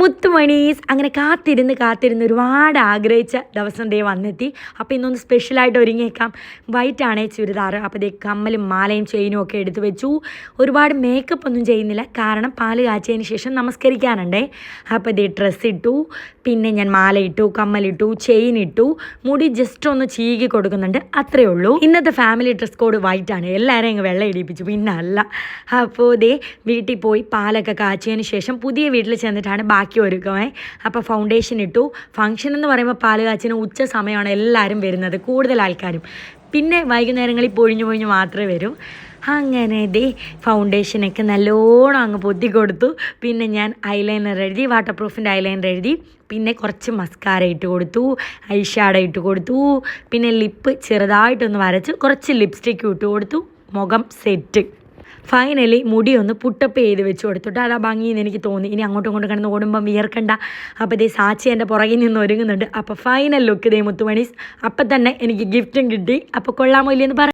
മുത്തുമണീസ് അങ്ങനെ കാത്തിരുന്ന് കാത്തിരുന്ന് ഒരുപാട് ആഗ്രഹിച്ച ദിവസം ദേ വന്നെത്തി. അപ്പോൾ ഇന്നൊന്ന് സ്പെഷ്യലായിട്ട് ഒരുങ്ങിയേക്കാം. വൈറ്റ് ആണേ ചുരിദാർ അപ്പോൾ ദേ കമ്മലും മാലയും ചെയിനും ഒക്കെ എടുത്തു വെച്ചു. ഒരുപാട് മേക്കപ്പ് ഒന്നും ചെയ്യുന്നില്ല. കാരണം പാൽ കാച്ചതിന് ശേഷം നമസ്കരിക്കാനുണ്ടേ. അപ്പോൾ ദേ ഡ്രസ്സ് ഇട്ടു. പിന്നെ ഞാൻ മാല ഇട്ടു കമ്മലിട്ടു ചെയിൻ ഇട്ടു. മുടി ജസ്റ്റ് ഒന്ന് ചീകി കൊടുക്കുന്നുണ്ട്. അത്രേ ഉള്ളൂ. ഇന്നത്തെ ഫാമിലി ഡ്രസ് കോഡ് വൈറ്റ് ആണ്. എല്ലാവരെയും അങ്ങ് വെള്ളം ഇടിപ്പിച്ചു. പിന്നെ അല്ല അപ്പോൾ ദേ വീട്ടിൽ പോയി പാലൊക്കെ കാച്ചതിന് ശേഷം പുതിയ വീട്ടിൽ ചെന്നിട്ടാണ് ബാക്കി ഒരുക്കമേ അപ്പോൾ ഫൗണ്ടേഷൻ ഇട്ടു. ഫംഗ്ഷൻ എന്ന് പറയുമ്പോൾ പാൽ കാച്ചിന് ഉച്ച സമയമാണ് എല്ലാവരും വരുന്നത് കൂടുതൽ ആൾക്കാരും. പിന്നെ വൈകുന്നേരങ്ങളിൽ പൊഴിഞ്ഞു പൊഴിഞ്ഞ് മാത്രമേ വരൂ. അങ്ങനെ ദേ ഫൗണ്ടേഷനൊക്കെ നല്ലോണം അങ്ങ് പൊത്തി കൊടുത്തു. പിന്നെ ഞാൻ ഐലൈനർ എഴുതി വാട്ടർ പ്രൂഫിന്റെ ഐലൈനർ എഴുതി പിന്നെ കുറച്ച് മസ്കാര ഇട്ട് കൊടുത്തു ഐഷാഡ ഇട്ട് കൊടുത്തു പിന്നെ ലിപ്പ് ചെറുതായിട്ടൊന്ന് വരച്ച് കുറച്ച് ലിപ്സ്റ്റിക്ക് ഇട്ട് കൊടുത്തു മുഖം സെറ്റ് ഫൈനലി മുടി ഒന്ന് പുട്ടപ്പ് ചെയ്ത് വെച്ച് കൊടുത്തിട്ട് അതാ ഭംഗിയെന്ന് എനിക്ക് തോന്നി. ഇനി അങ്ങോട്ടും ഇങ്ങോട്ടും കിടന്ന് ഓടുമ്പം വിയർക്കണ്ട. അപ്പോൾ ഇതേ സാച്ചി എന്റെ പുറകിൽ നിന്ന് ഒരുങ്ങുന്നുണ്ട്. അപ്പോൾ ഫൈനൽ ലുക്ക് ഇതേ മുത്തുമണീസ് അപ്പം തന്നെ എനിക്ക് ഗിഫ്റ്റും കിട്ടി. അപ്പോൾ കൊള്ളാമോ ഇല്ലെന്ന് പറ